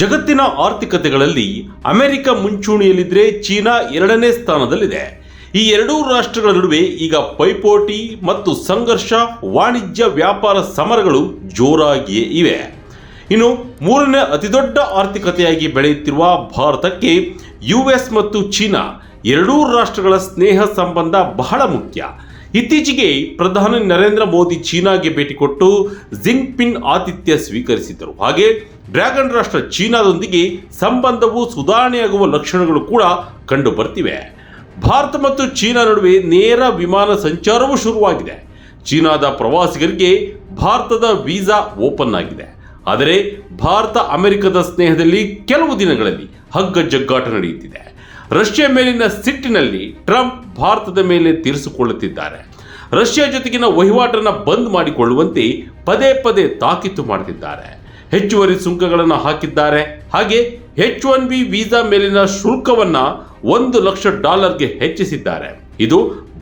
ಜಗತ್ತಿನ ಆರ್ಥಿಕತೆಗಳಲ್ಲಿ America ಮುಂಚೂಣಿಯಲ್ಲಿದ್ದರೆ China ಎರಡನೇ ಸ್ಥಾನದಲ್ಲಿದೆ. ಈ ಎರಡೂ ರಾಷ್ಟ್ರಗಳ ನಡುವೆ ಈಗ ಪೈಪೋಟಿ ಮತ್ತು ಸಂಘರ್ಷ, ವಾಣಿಜ್ಯ, ವ್ಯಾಪಾರ ಸಮರಗಳು ಜೋರಾಗಿಯೇ ಇವೆ. ಇನ್ನು ಮೂರನೇ ಅತಿದೊಡ್ಡ ಆರ್ಥಿಕತೆಯಾಗಿ ಬೆಳೆಯುತ್ತಿರುವ ಭಾರತಕ್ಕೆ ಯು ಎಸ್ ಮತ್ತು ಚೀನಾ ಎರಡೂ ರಾಷ್ಟ್ರಗಳ ಸ್ನೇಹ ಸಂಬಂಧ ಬಹಳ ಮುಖ್ಯ. ಇತ್ತೀಚೆಗೆ ಪ್ರಧಾನಿ ನರೇಂದ್ರ ಮೋದಿ ಚೀನಾಗೆ ಭೇಟಿ ಕೊಟ್ಟು ಜಿಂಗ್ಪಿನ್ ಆತಿಥ್ಯ ಸ್ವೀಕರಿಸಿದ್ದರು. ಹಾಗೆ ಡ್ರ್ಯಾಗನ್ ರಾಷ್ಟ್ರ ಚೀನಾದೊಂದಿಗೆ ಸಂಬಂಧವು ಸುಧಾರಣೆಯಾಗುವ ಲಕ್ಷಣಗಳು ಕೂಡ ಕಂಡು ಬರ್ತಿವೆ ಭಾರತ ಮತ್ತು ಚೀನಾ ನಡುವೆ ನೇರ ವಿಮಾನ ಸಂಚಾರವೂ ಶುರುವಾಗಿದೆ. ಚೀನಾದ ಪ್ರವಾಸಿಗರಿಗೆ ಭಾರತದ ವೀಸಾ ಓಪನ್ ಆಗಿದೆ. ಆದರೆ ಭಾರತ ಅಮೆರಿಕದ ಸ್ನೇಹದಲ್ಲಿ ಕೆಲವು ದಿನಗಳಲ್ಲಿ ಹಗ್ಗ ಜಗ್ಗಾಟ ನಡೆಯುತ್ತಿದೆ. ರಷ್ಯಾ ಮೇಲಿನ ಸಿಟ್ಟಿನಲ್ಲಿ ಟ್ರಂಪ್ ಭಾರತದ ಮೇಲೆ ತೀರಿಸಿಕೊಳ್ಳುತ್ತಿದ್ದಾರೆ. ರಷ್ಯಾ ಜೊತೆಗಿನ ವಹಿವಾಟನ್ನು ಬಂದ್ ಮಾಡಿಕೊಳ್ಳುವಂತೆ ಪದೇ ಪದೇ ತಾಕೀತು ಮಾಡುತ್ತಿದ್ದಾರೆ ಹೆಚ್ಚುವರಿ ಸುಂಕಗಳನ್ನು ಹಾಕಿದ್ದಾರೆ. ಹಾಗೆ ಹೆಚ್ ಒನ್ ಬಿ ವೀಸಾ ಮೇಲಿನ ಶುಲ್ಕವನ್ನ ಒಂದು ಲಕ್ಷ ಡಾಲರ್ಗೆ ಹೆಚ್ಚಿಸಿದ್ದಾರೆ. ಇದು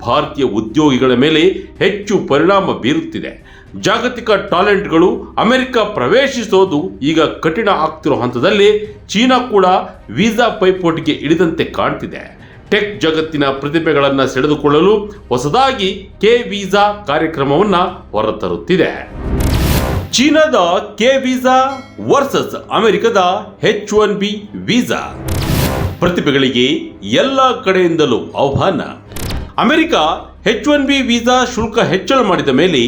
ಭಾರತೀಯ ಉದ್ಯೋಗಿಗಳ ಮೇಲೆ ಹೆಚ್ಚು ಪರಿಣಾಮ ಬೀರುತ್ತಿದೆ. ಜಾಗತಿಕ ಟಾಲೆಂಟ್ಗಳು ಅಮೆರಿಕ ಪ್ರವೇಶಿಸೋದು ಈಗ ಕಠಿಣ ಆಗ್ತಿರೋ ಹಂತದಲ್ಲಿ ಚೀನಾ ಕೂಡ ವೀಸಾ ಪೈಪೋಟಿಗೆ ಇಳಿದಂತೆ ಕಾಣ್ತಿದೆ. ಟೆಕ್ ಜಗತ್ತಿನ ಪ್ರತಿಭೆಗಳನ್ನು ಸೆಳೆದುಕೊಳ್ಳಲು ಹೊಸದಾಗಿ ಕೆ ವೀಸಾ ಕಾರ್ಯಕ್ರಮವನ್ನು ಹೊರತರುತ್ತಿದೆ. ಚೀನಾದ ಕೆ ವೀಸಾ ವರ್ಸಸ್ ಅಮೆರಿಕದ ಹೆಚ್ ಒನ್ ಬಿ ವೀಸಾ. ಪ್ರತಿಭೆಗಳಿಗೆ ಎಲ್ಲ ಕಡೆಯಿಂದಲೂ ಆಹ್ವಾನ. America H one B visa ಶುಲ್ಕ ಹೆಚ್ಚಳ ಮಾಡಿದ ಮೇಲೆ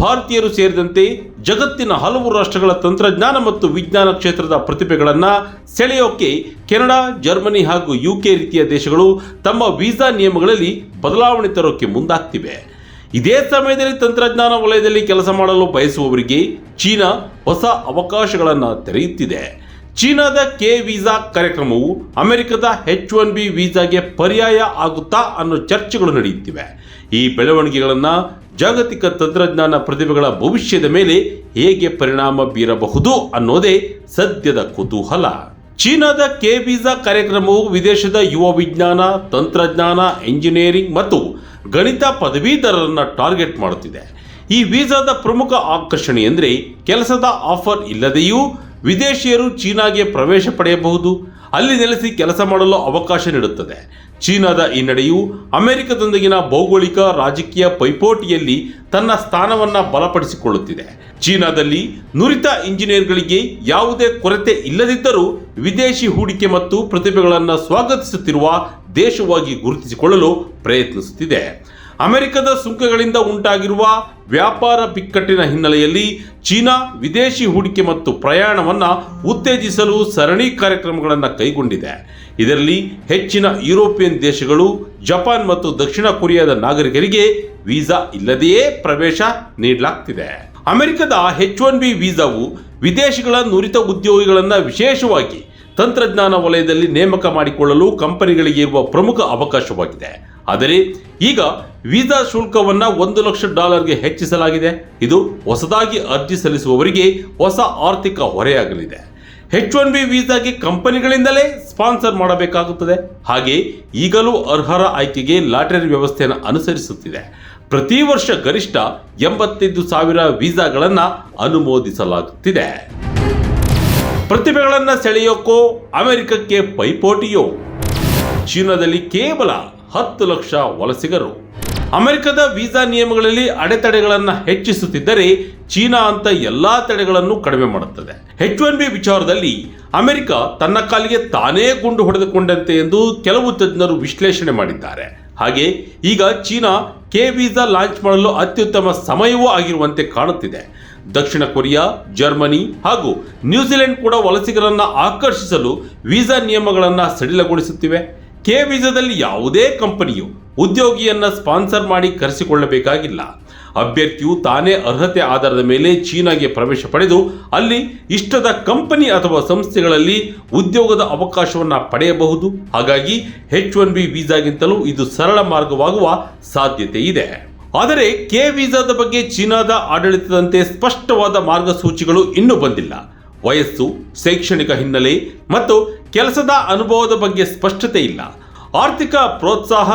ಭಾರತೀಯರು ಸೇರಿದಂತೆ ಜಗತ್ತಿನ ಹಲವು ರಾಷ್ಟ್ರಗಳ ತಂತ್ರಜ್ಞಾನ ಮತ್ತು ವಿಜ್ಞಾನ ಕ್ಷೇತ್ರದ ಪ್ರತಿಭೆಗಳನ್ನು ಸೆಳೆಯೋಕೆ ಕೆನಡಾ, ಜರ್ಮನಿ ಹಾಗೂ ಯುಕೆ ರೀತಿಯ ದೇಶಗಳು ತಮ್ಮ ವೀಸಾ ನಿಯಮಗಳಲ್ಲಿ ಬದಲಾವಣೆ ತರೋಕೆ ಮುಂದಾಗ್ತಿವೆ. ಇದೇ ಸಮಯದಲ್ಲಿ ತಂತ್ರಜ್ಞಾನ ವಲಯದಲ್ಲಿ ಕೆಲಸ ಮಾಡಲು ಬಯಸುವವರಿಗೆ ಚೀನಾ ಹೊಸ ಅವಕಾಶಗಳನ್ನು ತೆರೆಯುತ್ತಿದೆ. ಚೀನಾದ ಕೆ ವೀಸಾ ಕಾರ್ಯಕ್ರಮವು ಅಮೆರಿಕದ ಹೆಚ್ ಒನ್ ಬಿ ವೀಸಾಗೆ ಪರ್ಯಾಯ ಆಗುತ್ತಾ ಅನ್ನೋ ಚರ್ಚೆಗಳು ನಡೆಯುತ್ತಿವೆ. ಈ ಬೆಳವಣಿಗೆಗಳನ್ನು ಜಾಗತಿಕ ತಂತ್ರಜ್ಞಾನ ಪ್ರತಿಭೆಗಳ ಭವಿಷ್ಯದ ಮೇಲೆ ಹೇಗೆ ಪರಿಣಾಮ ಬೀರಬಹುದು ಅನ್ನೋದೇ ಸದ್ಯದ ಕುತೂಹಲ. ಚೀನಾದ ಕೆ ವೀಸಾ ಕಾರ್ಯಕ್ರಮವು ವಿದೇಶದ ಯುವ ವಿಜ್ಞಾನ, ತಂತ್ರಜ್ಞಾನ, ಎಂಜಿನಿಯರಿಂಗ್ ಮತ್ತು ಗಣಿತ ಪದವೀಧರರನ್ನು ಟಾರ್ಗೆಟ್ ಮಾಡುತ್ತಿದೆ. ಈ ವೀಸಾದ ಪ್ರಮುಖ ಆಕರ್ಷಣೆ ಎಂದರೆ ಕೆಲಸದ ಆಫರ್ ಇಲ್ಲದೆಯೂ ವಿದೇಶಿಯರು ಚೀನಾಗೆ ಪ್ರವೇಶ ಪಡೆಯಬಹುದು. ಅಲ್ಲಿ ನೆಲೆಸಿ ಕೆಲಸ ಮಾಡಲು ಅವಕಾಶ ನೀಡುತ್ತದೆ. ಚೀನಾದ ಈ ನಡೆಯು ಅಮೆರಿಕದೊಂದಿಗಿನ ಭೌಗೋಳಿಕ ರಾಜಕೀಯ ಪೈಪೋಟಿಯಲ್ಲಿ ತನ್ನ ಸ್ಥಾನವನ್ನು ಬಲಪಡಿಸಿಕೊಳ್ಳುತ್ತಿದೆ. ಚೀನಾದಲ್ಲಿ ನುರಿತ ಇಂಜಿನಿಯರ್ಗಳಿಗೆ ಯಾವುದೇ ಕೊರತೆ ಇಲ್ಲದಿದ್ದರೂ ವಿದೇಶಿ ಹೂಡಿಕೆ ಮತ್ತು ಪ್ರತಿಭೆಗಳನ್ನು ಸ್ವಾಗತಿಸುತ್ತಿರುವ ದೇಶವಾಗಿ ಗುರುತಿಸಿಕೊಳ್ಳಲು ಪ್ರಯತ್ನಿಸುತ್ತಿದೆ. ಅಮೆರಿಕದ ಸುಂಕಗಳಿಂದ ಉಂಟಾಗಿರುವ ವ್ಯಾಪಾರ ಬಿಕ್ಕಟ್ಟಿನ ಹಿನ್ನೆಲೆಯಲ್ಲಿ ಚೀನಾ ವಿದೇಶಿ ಹೂಡಿಕೆ ಮತ್ತು ಪ್ರಯಾಣವನ್ನು ಉತ್ತೇಜಿಸಲು ಸರಣಿ ಕಾರ್ಯಕ್ರಮಗಳನ್ನು ಕೈಗೊಂಡಿದೆ. ಇದರಲ್ಲಿ ಹೆಚ್ಚಿನ ಯುರೋಪಿಯನ್ ದೇಶಗಳು, ಜಪಾನ್ ಮತ್ತು ದಕ್ಷಿಣ ಕೊರಿಯಾದ ನಾಗರಿಕರಿಗೆ ವೀಸಾ ಇಲ್ಲದೆಯೇ ಪ್ರವೇಶ ನೀಡಲಾಗ್ತಿದೆ. ಅಮೆರಿಕದ ಹೆಚ್ ಒನ್ ಬಿ ವೀಸಾವು ವಿದೇಶಿಗಳ ನುರಿತ ಉದ್ಯೋಗಿಗಳನ್ನು ವಿಶೇಷವಾಗಿ ತಂತ್ರಜ್ಞಾನ ವಲಯದಲ್ಲಿ ನೇಮಕ ಮಾಡಿಕೊಳ್ಳಲು ಕಂಪನಿಗಳಿಗೆ ಇರುವ ಪ್ರಮುಖ ಅವಕಾಶವಾಗಿದೆ. ಆದರೆ ಈಗ ವೀಸಾ ಶುಲ್ಕವನ್ನು ಒಂದು ಲಕ್ಷ ಡಾಲರ್ಗೆ ಹೆಚ್ಚಿಸಲಾಗಿದೆ. ಇದು ಹೊಸದಾಗಿ ಅರ್ಜಿ ಸಲ್ಲಿಸುವವರಿಗೆ ಹೊಸ ಆರ್ಥಿಕ ಹೊರೆಯಾಗಲಿದೆ. ಹೆಚ್ ಒನ್ ಬಿ ವೀಸಾಗೆ ಕಂಪನಿಗಳಿಂದಲೇ ಸ್ಪಾನ್ಸರ್ ಮಾಡಬೇಕಾಗುತ್ತದೆ. ಹಾಗೆ ಈಗಲೂ ಅರ್ಹರ ಆಯ್ಕೆಗೆ ಲಾಟರಿ ವ್ಯವಸ್ಥೆಯನ್ನು ಅನುಸರಿಸುತ್ತಿದೆ. ಪ್ರತಿ ವರ್ಷ ಗರಿಷ್ಠ ಎಂಬತ್ತೈದು ಸಾವಿರ ವೀಸಾಗಳನ್ನು ಅನುಮೋದಿಸಲಾಗುತ್ತಿದೆ. ಪ್ರತಿಭೆಗಳನ್ನು ಸೆಳೆಯೋಕೋ ಅಮೆರಿಕಕ್ಕೆ ಪೈಪೋಟಿಯೋ. ಚೀನಾದಲ್ಲಿ ಕೇವಲ ಹತ್ತು ಲಕ್ಷ ವಲಸಿಗರು. ಅಮೆರಿಕದ ವೀಸಾ ನಿಯಮಗಳಲ್ಲಿ ಅಡೆತಡೆಗಳನ್ನು ಹೆಚ್ಚಿಸುತ್ತಿದ್ದರೆ ಚೀನಾ ಅಂತ ಎಲ್ಲಾ ತಡೆಗಳನ್ನು ಕಡಿಮೆ ಮಾಡುತ್ತದೆ. ಹೆಚ್ ಒನ್ ಬಿ ವಿಚಾರದಲ್ಲಿ ಅಮೆರಿಕ ತನ್ನ ಕಾಲಿಗೆ ತಾನೇ ಗುಂಡು ಹೊಡೆದುಕೊಂಡಂತೆ ಎಂದು ಕೆಲವು ತಜ್ಞರು ವಿಶ್ಲೇಷಣೆ ಮಾಡಿದ್ದಾರೆ. ಹಾಗೆ ಈಗ ಚೀನಾ ಕೆ ವೀಸಾ ಲಾಂಚ್ ಮಾಡಲು ಅತ್ಯುತ್ತಮ ಸಮಯವೂ ಆಗಿರುವಂತೆ ಕಾಣುತ್ತಿದೆ. ದಕ್ಷಿಣ ಕೊರಿಯಾ, ಜರ್ಮನಿ ಹಾಗೂ ನ್ಯೂಜಿಲೆಂಡ್ ಕೂಡ ವಲಸಿಗರನ್ನ ಆಕರ್ಷಿಸಲು ವೀಸಾ ನಿಯಮಗಳನ್ನು ಸಡಿಲಗೊಳಿಸುತ್ತಿವೆ. ಕೆ ವೀಸಾದಲ್ಲಿ ಯಾವುದೇ ಕಂಪನಿಯು ಉದ್ಯೋಗಿಯನ್ನು ಸ್ಪಾನ್ಸರ್ ಮಾಡಿ ಕರೆಸಿಕೊಳ್ಳಬೇಕಾಗಿಲ್ಲ. ಅಭ್ಯರ್ಥಿಯು ತಾನೇ ಅರ್ಹತೆ ಆಧಾರದ ಮೇಲೆ ಚೀನಾಗೆ ಪ್ರವೇಶ ಪಡೆದು ಅಲ್ಲಿ ಇಷ್ಟದ ಕಂಪನಿ ಅಥವಾ ಸಂಸ್ಥೆಗಳಲ್ಲಿ ಉದ್ಯೋಗದ ಅವಕಾಶವನ್ನು ಪಡೆಯಬಹುದು. ಹಾಗಾಗಿ ಎಚ್ ಒನ್ ಬಿ ವೀಸಾಗಿಂತಲೂ ಇದು ಸರಳ ಮಾರ್ಗವಾಗುವ ಸಾಧ್ಯತೆ ಇದೆ. ಆದರೆ ಕೆ ವೀಸಾದ ಬಗ್ಗೆ ಚೀನಾದ ಆಡಳಿತದಂತೆ ಸ್ಪಷ್ಟವಾದ ಮಾರ್ಗಸೂಚಿಗಳು ಇನ್ನೂ ಬಂದಿಲ್ಲ. ವಯಸ್ಸು, ಶೈಕ್ಷಣಿಕ ಹಿನ್ನೆಲೆ ಮತ್ತು ಕೆಲಸದ ಅನುಭವದ ಬಗ್ಗೆ ಸ್ಪಷ್ಟತೆ ಇಲ್ಲ. ಆರ್ಥಿಕ ಪ್ರೋತ್ಸಾಹ,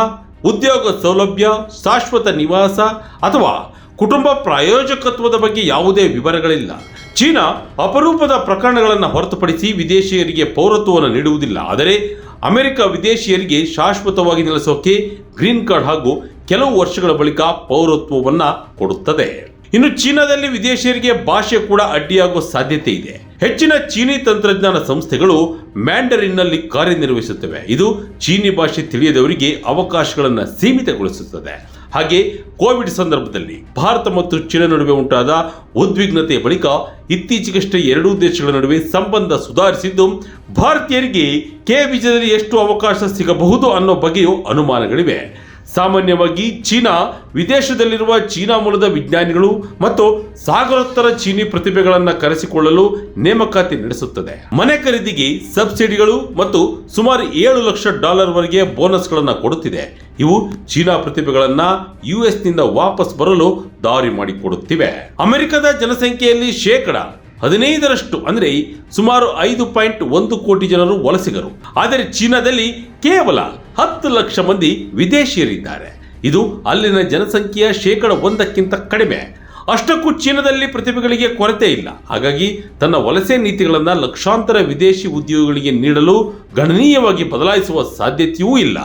ಉದ್ಯೋಗ ಸೌಲಭ್ಯ, ಶಾಶ್ವತ ನಿವಾಸ ಅಥವಾ ಕುಟುಂಬ ಪ್ರಾಯೋಜಕತ್ವದ ಬಗ್ಗೆ ಯಾವುದೇ ವಿವರಗಳಿಲ್ಲ. ಚೀನಾ ಅಪರೂಪದ ಪ್ರಕರಣಗಳನ್ನು ಹೊರತುಪಡಿಸಿ ವಿದೇಶಿಯರಿಗೆ ಪೌರತ್ವವನ್ನು ನೀಡುವುದಿಲ್ಲ. ಆದರೆ ಅಮೆರಿಕ ವಿದೇಶಿಯರಿಗೆ ಶಾಶ್ವತವಾಗಿ ನೆಲೆಸೋಕೆ ಗ್ರೀನ್ ಕಾರ್ಡ್ ಹಾಗೂ ಕೆಲವು ವರ್ಷಗಳ ಬಳಿಕ ಪೌರತ್ವವನ್ನು ಕೊಡುತ್ತದೆ. ಇನ್ನು ಚೀನಾದಲ್ಲಿ ವಿದೇಶಿಯರಿಗೆ ಭಾಷೆ ಕೂಡ ಅಡ್ಡಿಯಾಗುವ ಸಾಧ್ಯತೆ ಇದೆ. ಹೆಚ್ಚಿನ ಚೀನಿ ತಂತ್ರಜ್ಞಾನ ಸಂಸ್ಥೆಗಳು ಮ್ಯಾಂಡರಿನ್ನಲ್ಲಿ ಕಾರ್ಯನಿರ್ವಹಿಸುತ್ತವೆ. ಇದು ಚೀನಿ ಭಾಷೆ ತಿಳಿಯದವರಿಗೆ ಅವಕಾಶಗಳನ್ನು ಸೀಮಿತಗೊಳಿಸುತ್ತದೆ. ಹಾಗೆ ಕೋವಿಡ್ ಸಂದರ್ಭದಲ್ಲಿ ಭಾರತ ಮತ್ತು ಚೀನಾ ನಡುವೆ ಉಂಟಾದ ಉದ್ವಿಗ್ನತೆಯ ಬಳಿಕ ಇತ್ತೀಚೆಗಷ್ಟೇ ಎರಡೂ ದೇಶಗಳ ನಡುವೆ ಸಂಬಂಧ ಸುಧಾರಿಸಿದ್ದು, ಭಾರತೀಯರಿಗೆ ಕೆ ವಿಜಯದಲ್ಲಿ ಎಷ್ಟು ಅವಕಾಶ ಸಿಗಬಹುದು ಅನ್ನೋ ಬಗ್ಗೆಯೂ ಅನುಮಾನಗಳಿವೆ. ಸಾಮಾನ್ಯವಾಗಿ ಚೀನಾ ವಿದೇಶದಲ್ಲಿರುವ ಚೀನಾ ಮೂಲದ ವಿಜ್ಞಾನಿಗಳು ಮತ್ತು ಸಾಗರೋತ್ತರ ಚೀನಿ ಪ್ರತಿಭೆಗಳನ್ನು ಕರೆಸಿಕೊಳ್ಳಲು ನೇಮಕಾತಿ ನಡೆಸುತ್ತದೆ. ಮನೆ ಖರೀದಿಗೆ ಸಬ್ಸಿಡಿಗಳು ಮತ್ತು ಸುಮಾರು ಏಳು ಲಕ್ಷ ಡಾಲರ್ ವರೆಗೆ ಬೋನಸ್ಗಳನ್ನು ಕೊಡುತ್ತಿದೆ. ಇವು ಚೀನಾ ಪ್ರತಿಭೆಗಳನ್ನು ಯುಎಸ್ನಿಂದ ವಾಪಸ್ ಬರಲು ದಾರಿ ಮಾಡಿಕೊಡುತ್ತಿವೆ. ಅಮೆರಿಕದ ಜನಸಂಖ್ಯೆಯಲ್ಲಿ ಶೇಕಡ ಹದಿನೈದರಷ್ಟು, ಅಂದರೆ ಸುಮಾರು ಐದು ಪಾಯಿಂಟ್ ಒಂದು ಕೋಟಿ ಜನರು ವಲಸಿಗರು. ಆದರೆ ಚೀನಾದಲ್ಲಿ ಕೇವಲ ಹತ್ತು ಲಕ್ಷ ಮಂದಿ ವಿದೇಶಿಯರಿದ್ದಾರೆ. ಇದು ಅಲ್ಲಿನ ಜನಸಂಖ್ಯೆಯ ಶೇಕಡ ಒಂದಕ್ಕಿಂತ ಕಡಿಮೆ. ಅಷ್ಟಕ್ಕೂ ಚೀನಾದಲ್ಲಿ ಪ್ರತಿಭೆಗಳಿಗೆ ಕೊರತೆ ಇಲ್ಲ. ಹಾಗಾಗಿ ತನ್ನ ವಲಸೆ ನೀತಿಗಳನ್ನು ಲಕ್ಷಾಂತರ ವಿದೇಶಿ ಉದ್ಯೋಗಗಳಿಗೆ ನೀಡಲು ಗಣನೀಯವಾಗಿ ಬದಲಾಯಿಸುವ ಸಾಧ್ಯತೆಯೂ ಇಲ್ಲ.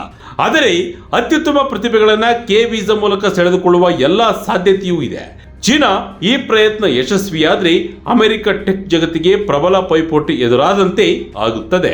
ಆದರೆ ಅತ್ಯುತ್ತಮ ಪ್ರತಿಭೆಗಳನ್ನು ಕೆ ವೀಸಾ ಮೂಲಕ ಸೆಳೆದುಕೊಳ್ಳುವ ಎಲ್ಲ ಸಾಧ್ಯತೆಯೂ ಇದೆ. ಚೀನಾ ಈ ಪ್ರಯತ್ನ ಯಶಸ್ವಿಯಾದರೆ ಅಮೆರಿಕ ಟೆಕ್ ಜಗತ್ತಿಗೆ ಪ್ರಬಲ ಪೈಪೋಟಿ ಎದುರಾದಂತೆ ಆಗುತ್ತದೆ.